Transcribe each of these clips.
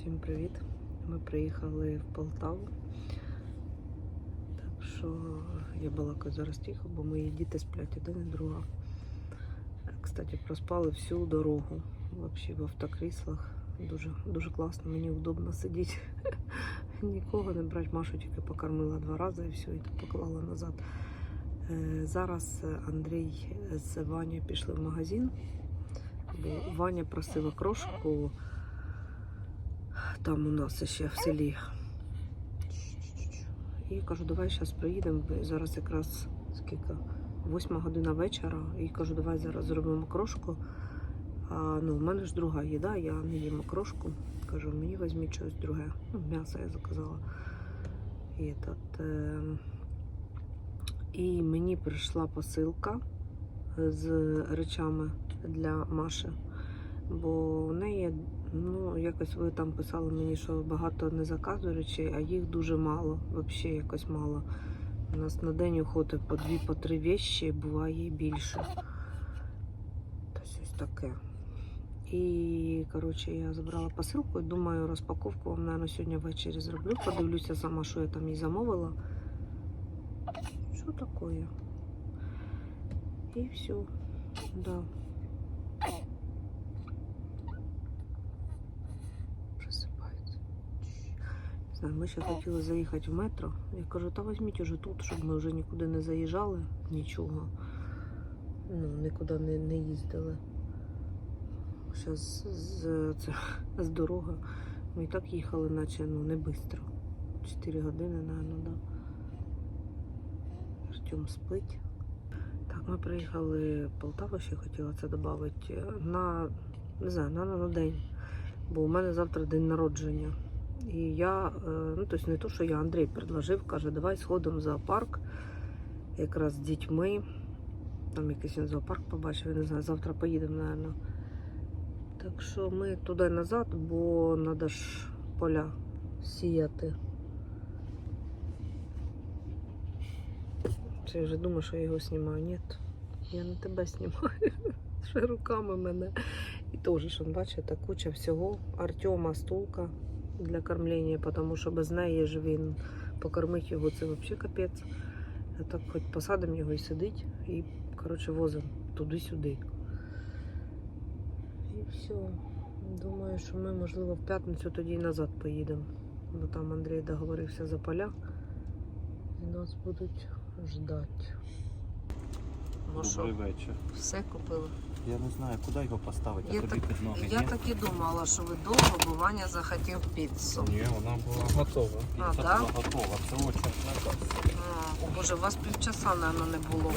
Всім привіт! Ми приїхали в Полтаву. Так що я балакаю зараз тихо, бо мої діти сплять один і друга. Кстати, проспали всю дорогу. Взагалі в автокріслах. Дуже, дуже класно, мені удобно сидіти. Нікого не брати. Машу тільки покормила два рази і все, і поклала назад. Е, Зараз Андрій з Ванею пішли в магазин, бо Ваня просила крошку там у нас ще в селі. І кажу, давай зараз приїдемо. Зараз якраз скільки? Восьма година вечора. І кажу, давай зараз зробимо крошку. А, ну, в мене ж друга їда, я не їм окрошку. Кажу, мені візьміть щось друге. Ну, м'ясо я заказала. І, этот, е, і мені прийшла посилка з речами для Маші. Бо у неї, ну, якось ви там писали мені, що багато не заказу речей, а їх дуже мало. Взагалі якось мало. У нас на день уходить по дві, по три вещі, буває більше. Та щось таке. І, коротше, я забрала посилку і думаю, розпаковку вам, мабуть, сьогодні ввечері зроблю. Подивлюся сама, що я там їй замовила. Що таке? І все. Да. Просипається. Не знаю, ми ще хотіли заїхати в метро. Я кажу, та візьміть уже тут, щоб ми вже нікуди не заїжджали, нічого. Ну, нікуди не, не їздили. Зараз з, це, з дороги. Ми і так їхали, наче ну, не швидко. 4 години, мабуть, да. Артем спить. Так, ми приїхали в Полтаву, ще хотіла це додати. На, не знаю, на, на день. Бо у мене завтра день народження. І я, е, ну тобто не то, що я Андрій предложив, каже, давай сходимо в зоопарк якраз з дітьми. Там якийсь він зоопарк побачив, я не знаю, завтра поїдемо, мабуть. Так що ми туди назад, бо треба ж поля сіяти. Це я вже думаю, що я його знімаю. Ні, я не тебе знімаю. Ще руками мене. І теж, що бачите, куча всього. Артема стулка для кормлення, тому що без неї ж він покормить його, це взагалі капець. А так хоч посадимо його і сидить, і коротше возимо туди-сюди. І все. Думаю, що ми, можливо, в п'ятницю тоді і назад поїдемо. Бо там Андрій договорився за поля. І нас будуть ждати. Ну що, вечір. все купили? Я не знаю, куди його поставити, Я а тобі так- під ноги. Я ні? так і думала, що ви довго, бо Ваня захотів піцу. Ні, вона була готова. А, Піца да? була готова. Це очі на О, Боже, у вас півчаса, мабуть, не було.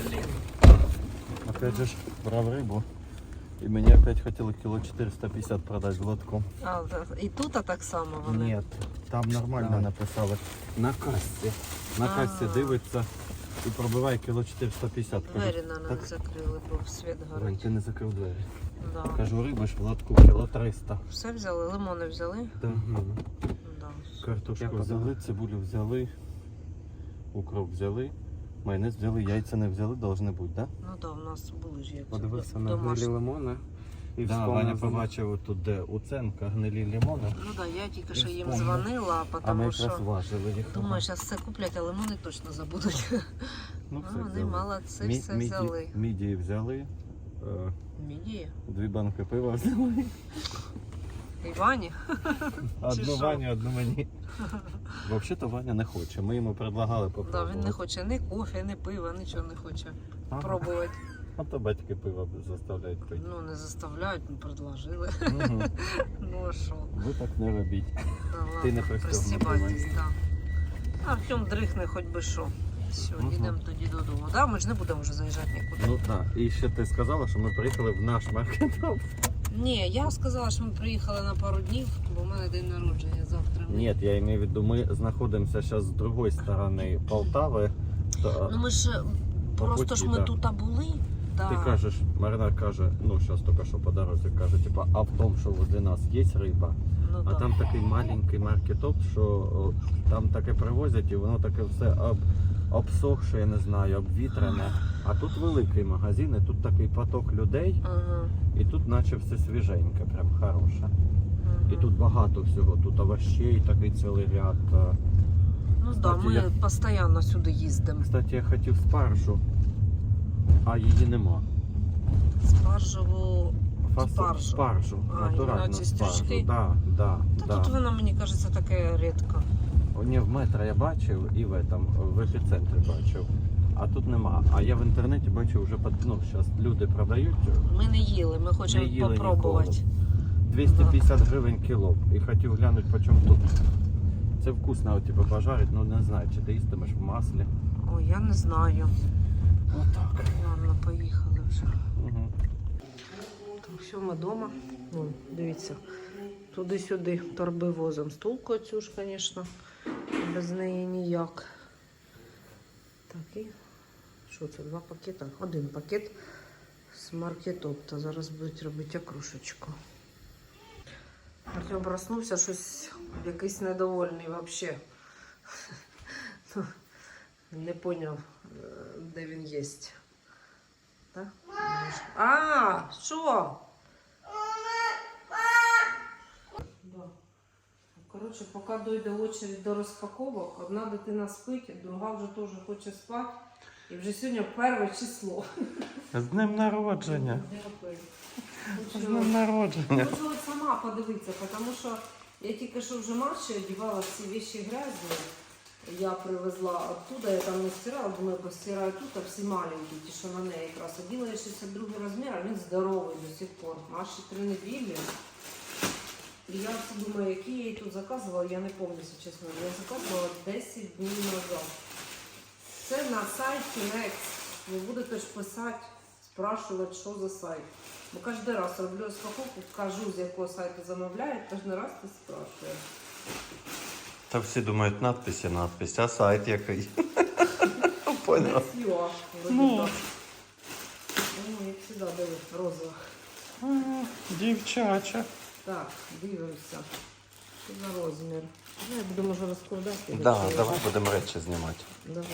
Опять же ж брав рибу. І мені опять хотіли кіло 450 продати глотком. А, і тут а так само вони. Ні, там нормально написали. На касі. На А. касі дивиться і пробиває кіло 450. Кажу, Двері на них так. закрили, бо світ горить. ти не закрив двері. Да. Кажу, риби ж в лотку кіло 300. Все взяли, лимони взяли. Так. Да. Картошку взяли, цибулю взяли, укроп взяли, майонез взяли, яйця не взяли, должны бути, так? Ну так, у нас були ж яйця. Подивився на домашні. гнилі лимони і Да, Ваня побачив тут, де Уценка, гнилі лимони, Ну так, я тільки що їм вспомнив. дзвонила, а тому що важили їх. думаю, зараз все куплять, а лимони точно забудуть. ну, А вони взяли. молодці, Мі- все міді- взяли. Мідії взяли, е, Мідії. дві банки пива взяли. І Вані. Одну що? Вані, одну мені. Взагалі-то Ваня не хоче. Ми йому предлагали Да, він не хоче ні кофе, ні пива, нічого не хоче Ага. пробувати. А то батьки пиво заставляють пити. Ну, не заставляють, ну предложили. Ну а що? Ви так не робіть. Да, Ти не пристібайтесь. Артем дрихне хоч би що. Все, Мгм. їдемо тоді додому. Да, ми ж не будемо вже заїжджати нікуди. Ну так. І ще ти сказала, що ми приїхали в наш маркетоп. Ні, я сказала, що ми приїхали на пару днів, бо в мене день народження завтра. Нет, я имею в виду, мы знаходимося зараз з другої сторони Полтави. То, Ну ми ж просто ж ми да. тут були. Да. Ти кажеш, Марина каже, ну зараз тільки що по дорозі каже, типа, а в тому, що возле нас є риба, ну, а да. там такий маленький маркетоп, що о, там таке привозять і воно таке все об, обсохше, я не знаю, обвітрене. А тут великий магазин, і тут такий поток людей, Ага. і тут наче все свіженьке, прям хороше. І тут багато всього. Тут овощей такий цілий ряд. е. Ну да, ми я- постійно сюди їздимо. Кстати, я хотів спаржу, а її нема. Спаржеву. Спаржу. спаржу, А, натуральну ці спаржу. стрічки? Да, да, Та да. тут вона, мені кажеться, таке рідко. Ні, в метро я бачив і в, этом, в епіцентрі бачив. А тут нема. А я в інтернеті бачив вже ну, зараз люди продають Ми не їли, ми хочемо їли попробувати. 250 гривень кіло. І хотів глянути, по чому тут. Це вкусно, от, типу, пожарить, ну не знаю, чи ти їстимеш в маслі. Ой, я не знаю. Отак. Ладно, поїхали вже. Угу. Так, все, ми вдома. Ну, дивіться, туди-сюди торби возимо. Стулку цю ж, звісно, без неї ніяк. Так, і що це? Два пакети? Один пакет з маркетопта. Зараз будуть робити окружечку. Артем проснувся, щось якийсь недовольний взагалі. Не поняв, де він є. Так? А, що? Коротше, поки дойде очередь до розпаковок, одна дитина спить, друга вже теж хоче спати. І вже сьогодні перше число. З днем народження. Дякую. З Хочу- днем народження. Хочу от сама подивитися, тому що я тільки що вже Маші одягала всі вещи грязні. Я привезла оттуда, я там не стирала, думаю, постираю тут, а всі маленькі, ті, що на неї якраз. Оділа я 62 розмір, а він здоровий до сих пор. Маші три неділі. І я все думаю, які я їй тут заказувала, я не пам'ятаю, чесно. Я заказувала 10 днів назад. Це на сайті Next. Ви будете ж писати, спрашувати, що за сайт. Бо кожен раз роблю розпаковку, кажу, з якого сайту замовляють, кожен раз ти спрашуєш. Та всі думають, надпись є надпись, а сайт який. Понял. Красиво, вроде Ну. Ну, як завжди, дивись, розова. Дівчача. Так, дивимося. Що за розмір? Ну, я буду може розкладати. Да, давай будемо речі знімати. Давай.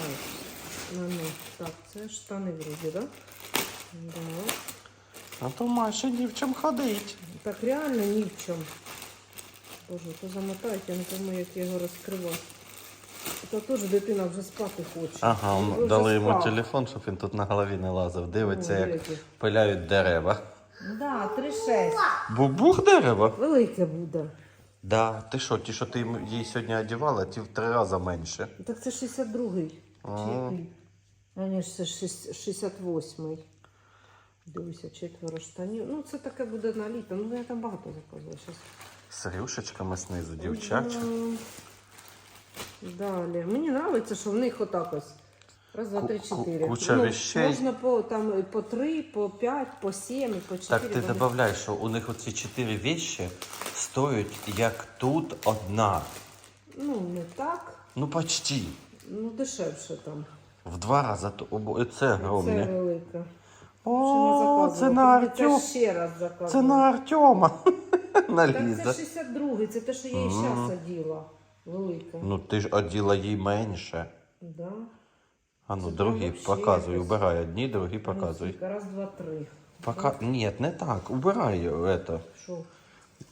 Ну, ну. Так, це штани вроді, да? Да. А то Маша дівчам ходить. Так реально ні в чому. Боже, то замотають, я не пойму, як я його розкривати. Це теж дитина вже спати хоче. Ага, Вже дали йому спав. телефон, щоб він тут на голові не лазив. Дивиться, О, як велике. пиляють дерева. Да, 3,6. Бубух дерева? Велике буде. Да. Ти що, ті, що ти м- їй сьогодні одягала, ті в три рази менше. Так це 62-й. А. Чи який? А ні, це 68-й. Дивися, четверо штанів. Ну, це таке буде на літо. Ну, я там багато заказувала. Щас. З рюшечками знизу, дівчача. Далі. Мені подобається, що в них отак ось. Раз, два, три, чотири. куча ну, вещей. Можна по, там, по три, по п'ять, по сім, по чотири. Так ти Вони- додаєш, що у них оці чотири вещі стоять як тут одна. Ну, не так. Ну почти. Ну, дешевше там. В два рази. то- Це Це огромне. О, це на Артем. Це раз заказувала. Це на Артема. Так це Ліза. 62-й, це те, що я їй Мгм. зараз оділа. Велика. Ну ти ж оділа їй менше. Да. А ну, Це другі там вообще показуй, якось. убирай одні, другі Ну, показуй. скільки? Раз, два, три. Пока... Ні, не так. Убирай это. Що?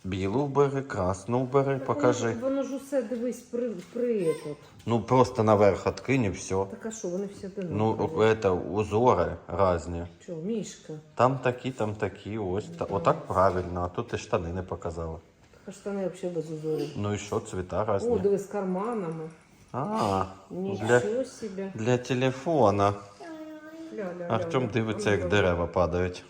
Білу вбери, красну вбери, Так покажи. Воно, воно ж усе, дивись, при, при этот. Ну просто наверх откинь і все. Так а що, вони всі Ну, одинакові? это узори різні. Що, мішка? Там такі, там такі, ось. Та, отак правильно, а тут ти штани не показала. А штани взагалі без узорів. Ну і що, цвіта О, різні. дивись, з карманами. А, Нічого для, для телефона. Артем дивиться, як дерева падають.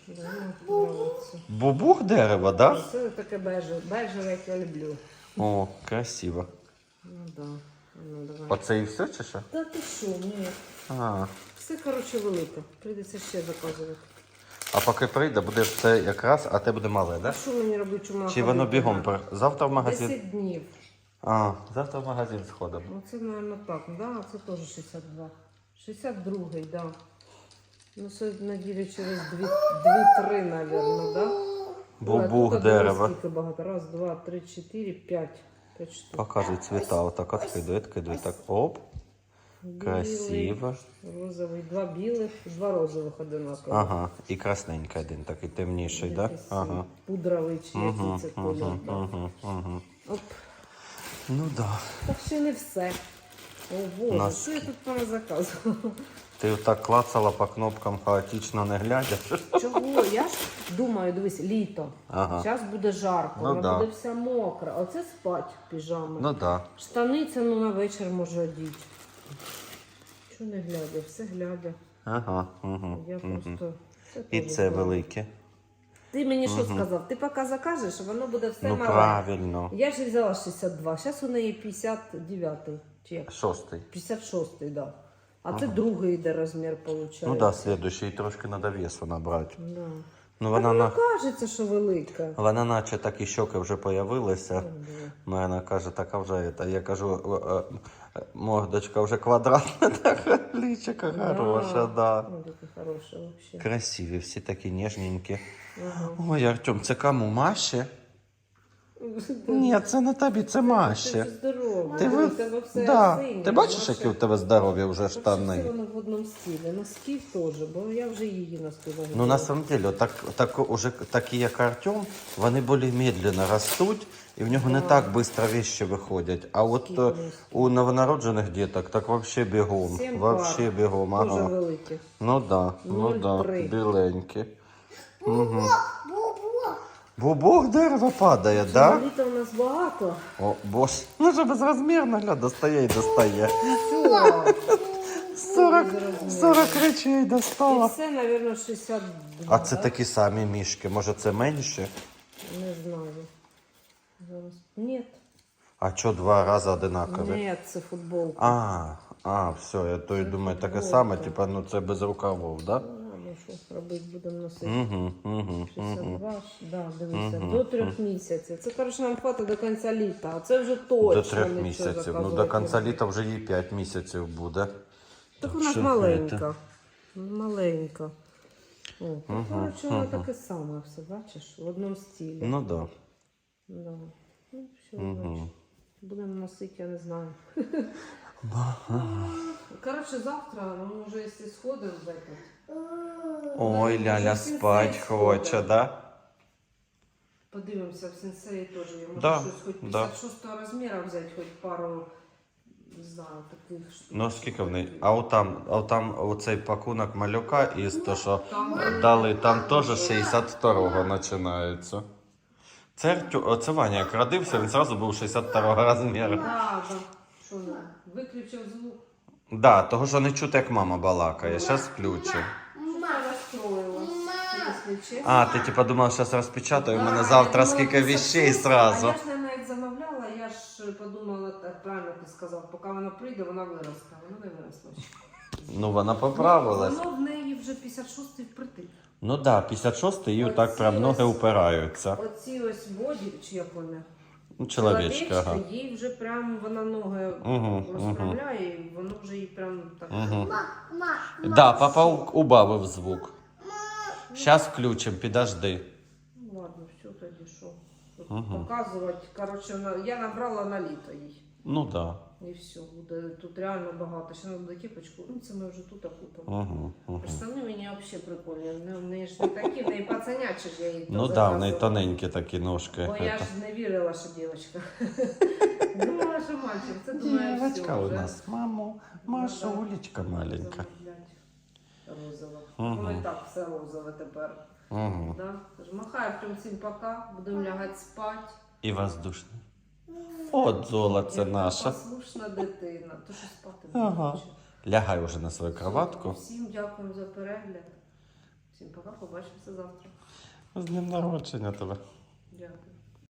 Подобається. Бубух дерева, да? Це таке бежеве, бежеве, як я люблю. О, красиво. Ну да. Ну, давай. Оце і все чи що? Та ти що, ні. А. Все, коротше, велике. Прийдеться ще заказувати. А поки прийде, буде це якраз, а те буде мале, да? що мені робити, чому Чи воно бігом при- завтра в магазин? 10 днів. А, завтра в магазин сходимо. Ну це, мабуть, так. Да, це теж 62. 62-й, да. Ну, це неділі через 2-3, мабуть, да? Бубух дерева. Скільки багато? Раз, два, три, чотири, п'ять. П'ять штук. Показуй цвіта, отак откидуй, откидуй, так. Оп. Білий, Красиво. Розовий, два білих, два розових одинакових. Ага, і красненький один, такий темніший, так? Да? Ага. Пудровий чи Угу, який це угу, да. угу, угу. Оп. Ну да. Так ще не все. О Боже, Нас- що я тут поназаказувала? Ти так клацала по кнопкам хаотично не глядя. Чого? Я ж думаю, дивись, літо. Ага. Зараз буде жарко, Ну вона да. буде вся мокра. А Оце спать в піжами. Ну да. Штани це ну на вечір може одіти. Чого не глядя? Все глядя. Ага. Угу, Я угу. просто. І теж це знаю. велике. Ти мені що Мгм. сказав? Ти поки закажеш, воно буде все Ну мале. правильно. Я ж взяла 62, зараз у неї 59 чи як? Шостий. 56, да. А це другий йде розмір, виходить. Ну да, слідуючий трішки треба весу набрати. Да. Ну Вона вона на. кажеться, що велика. Вона наче такі щоки вже появилися. Да. Марина каже, така вже це. Я кажу, е, е, мордочка вже квадратна, така лічика хороша, да. Ну. Красиві, всі такі ніжненькі. Ой, Артем, це кому Маші? Ні, це не тобі, це Маші. Ти, Ти, ви... да. Ти бачиш, які у тебе здорові вже штани? воно в одному стилі. Носки теж, бо я вже її носки. Ну, на самом деле, так, так, уже такі, як Артем, вони більш медленно ростуть, і в нього не так швидко вещи виходять. А от е, у новонароджених діток так вообще бігом. Сім Вообще бігом, Дуже великі. Ну да, ну да, 0,3. біленькі. Угу. Бубок дерево падає, так? Да? Літа у нас багато. О, боже, ну же безрозмірно, гля, достає і достає. Все. 40, 40 речей І достала. все, мабуть, 62. А це такі самі мішки, може це менше? Не знаю. Зараз. Ні. А що два рази одинакові? Ні, це футболка. А, а, все, я то й думаю, таке саме, типа, ну це без рукавов, да? Ну, що робити, будемо носити. Угу, угу, угу. 62, да, дивися, Мгм. до трьох місяців. Це, коротше, нам хватить до кінця літа, а це вже точно До трьох нічого місяців. Ну, до кінця літа вже їй 5 місяців буде. Так вона ж що маленька. Маленька. О, Мгм, коротше, воно мгм. таке саме все, бачиш, в одному стилі. Ну да. Да. Ну, все, Угу. будемо носити, я не знаю. Коротше, завтра, ну, може, якщо сходимо в этот, Ой, Ляля спать хоче, да? Подивимося в сенсеї теж. Я можу Да, щось хоч да. 56 розміру взяти, хоч пару, не знаю, таких штук. Ну скільки в неї? А отам, а там оцей пакунок малюка із то, що Там дали, там теж 62-го починається. Це, Артю- це Ваня як родився, він одразу був 62-го розміру. Да, да. Що не? Виключив звук. Да, того що не чути, як мама балакає. Зараз включимо. Я розстроїлась. А, ти типа думав, зараз розпечатаю, у мене завтра скільки ти вещей совсем- сразу. А я ж не навіть замовляла, я ж подумала, так правильно ти сказав, поки вона прийде, вона виросте. Вона не виросла ще. Ну вона поправилась. Воно в неї вже 56-й впритик. Ну да, 56 і так прям ноги упираються. Оці ось боді, чи як вони? Ну, чоловічка, ага. їй вже прям вона ноги Угу, розправляє, і воно вже їй прям так. Угу. Да, папа у- убавив звук. Зараз включим, підожди. Ну ладно, все тоді що. Угу. Показувати. Коротше, на- я набрала на літо їй. Ну да. І все, буде тут реально багато. Ще треба кіпочку. Ну це ми вже тут окупимо. Угу, угу. Штани мені взагалі прикольні. Вони, вони ж не такі, в неї пацанячі ж я їй Ну то да, в неї тоненькі такі ножки. Бо я ж не вірила, що дівчинка. Думала, що мальчик. Це думаю, все Дівчинка у вже. нас. Мамо, Машулечка маленька. Замовлять Розове. Ну і так, все розове тепер. Угу. Да? Тож махаю всім всім пока, будемо лягати спати. І воздушний. От золоце Яка наша. Послушна дитина, то що спати не Ага. хоче. Лягай уже на свою кроватку. Всім дякую за перегляд. Всім пока, побачимося завтра. З днем народження тебе. Дякую.